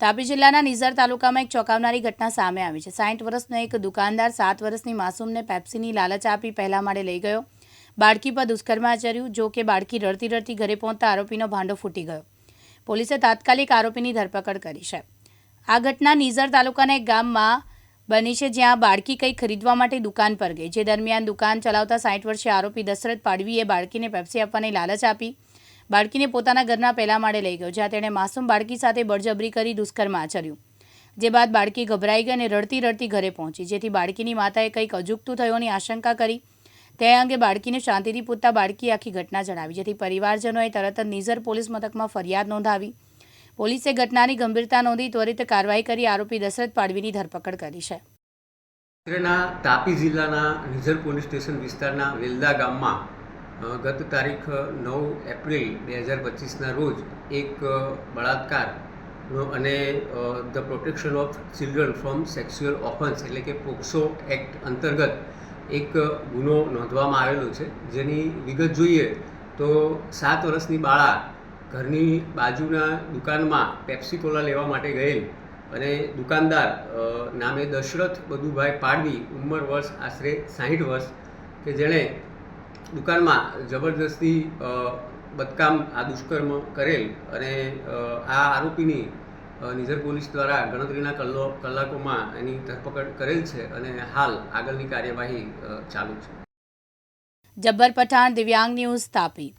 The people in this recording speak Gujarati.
તાપી જિલ્લાના નિઝર તાલુકામાં એક ચોંકાવનારી ઘટના સામે આવી છે. સાઠ વર્ષનો એક દુકાનદાર સાત વર્ષની માસૂમને પેપ્સીની લાલચ આપી પહેલા માળે લઈ ગયો. બાળકી પર દુષ્કર્મ આચર્યું, જો કે બાળકી રડતી રડતી ઘરે પહોંચતા આરોપીનો ભાંડો ફૂટી ગયો. પોલીસે તાત્કાલિક આરોપીની ધરપકડ કરી છે. આ ઘટના નિઝર તાલુકાના એક ગામમાં બની છે, જ્યાં બાળકી કંઈ ખરીદવા માટે દુકાન પર ગઈ. જે દરમિયાન દુકાન ચલાવતા સાઠ વર્ષીય આરોપી દશરથ પાડવીએ બાળકીને પેપ્સી આપવાની લાલચ આપી. બાળકીને પોતાના ઘરના પહેલા માળે લઈ ગયો, જ્યાં તેણે માસૂમ બાળકી સાથે બળજબરી કરી દુષ્કર્મ આચર્યું. જે બાદ બાળકી ગભરાઈ ગઈ અને રડતી રડતી ઘરે પહોંચી, જેથી બાળકીની માતાએ કંઈક અજુગતું થયોની આશંકા કરી. તે અંગે બાળકીને શાંતિથી પૂછતા બાળકી આખી ઘટના જણાવી, જેથી પરિવારજનોએ તરત જ નિઝર પોલીસ મથકમાં ફરિયાદ નોંધાવી. પોલીસે ઘટનાની ગંભીરતા નોંધી ત્વરિત કાર્યવાહી કરી આરોપી દશરથ પાડવીની ધરપકડ કરી છે. તાપી જિલ્લાના નિઝર પોલીસ સ્ટેશન વિસ્તારના વેલદા ગામમાં ગત તારીખ નવ એપ્રિલ બે હજાર પચીસના રોજ એક બળાત્કાર અને the protection of children from sexual offence એટલે કે પોક્સો એક્ટ અંતર્ગત એક ગુનો નોંધવામાં આવેલો છે. જેની વિગત જોઈએ તો સાત વર્ષની બાળા ઘરની બાજુના દુકાનમાં પેપ્સી કોલા લેવા માટે ગયેલ અને દુકાનદાર નામે દશરથ બધુભાઈ પાડવી ઉંમર વર્ષ આશરે સાહીઠ વર્ષ કે જેણે દુકાનમાં જબરદસ્તી બદકામ આ દુષ્કર્મ કરેલ અને આ આરોપીની નિઝર પોલીસ દ્વારા ગણતરીના કલો કલાકોમાં એની ધરપકડ કરેલ છે અને હાલ આગળની કાર્યવાહી ચાલુ છે. જબ્બર પઠાણ, દિવ્યાંગ ન્યૂઝ તાપી.